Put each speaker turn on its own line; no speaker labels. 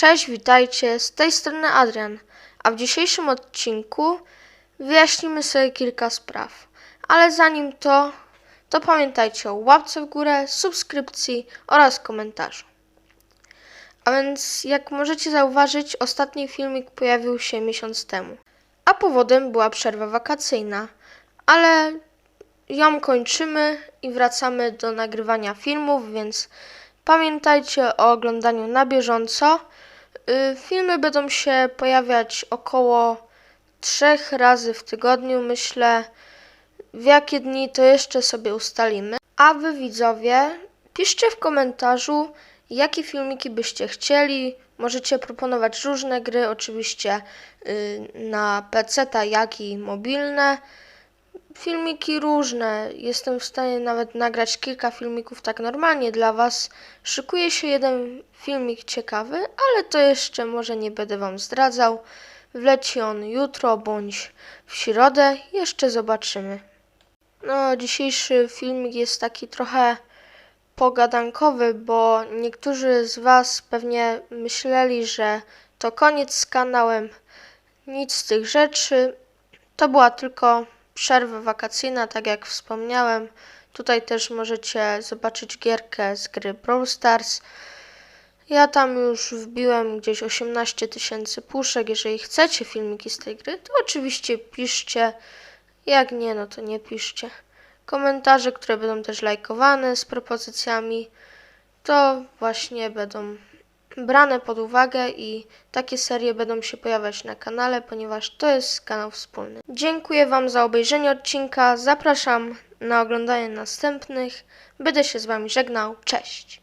Cześć, witajcie, z tej strony Adrian, a w dzisiejszym odcinku wyjaśnimy sobie kilka spraw. Ale zanim to, to pamiętajcie o łapce w górę, subskrypcji oraz komentarzu. A więc, jak możecie zauważyć, ostatni filmik pojawił się miesiąc temu. A powodem była przerwa wakacyjna, ale ją kończymy i wracamy do nagrywania filmów, więc pamiętajcie o oglądaniu na bieżąco. Y, Filmy będą się pojawiać około trzech razy w tygodniu, myślę. W jakie dni to jeszcze sobie ustalimy. A wy widzowie, piszcie w komentarzu, jakie filmiki byście chcieli. Możecie proponować różne gry, oczywiście y, na PC, jak i mobilne. Filmiki różne. Jestem w stanie nawet nagrać kilka filmików tak normalnie dla Was. Szykuje się jeden filmik ciekawy, ale to jeszcze może nie będę Wam zdradzał. Wleci on jutro bądź w środę. Jeszcze zobaczymy. No, dzisiejszy filmik jest taki trochę pogadankowy, bo niektórzy z Was pewnie myśleli, że to koniec z kanałem. Nic z tych rzeczy. To była tylko przerwa wakacyjna, tak jak wspomniałem. Tutaj też możecie zobaczyć gierkę z gry Brawl Stars. Ja tam już wbiłem gdzieś 18 tysięcy puszek. Jeżeli chcecie filmiki z tej gry, to oczywiście piszcie. Jak nie, no to nie piszcie. Komentarze, które będą też lajkowane z propozycjami, to właśnie będą brane pod uwagę i takie serie będą się pojawiać na kanale, ponieważ to jest kanał wspólny. Dziękuję Wam za obejrzenie odcinka. Zapraszam na oglądanie następnych. Będę się z Wami żegnał. Cześć!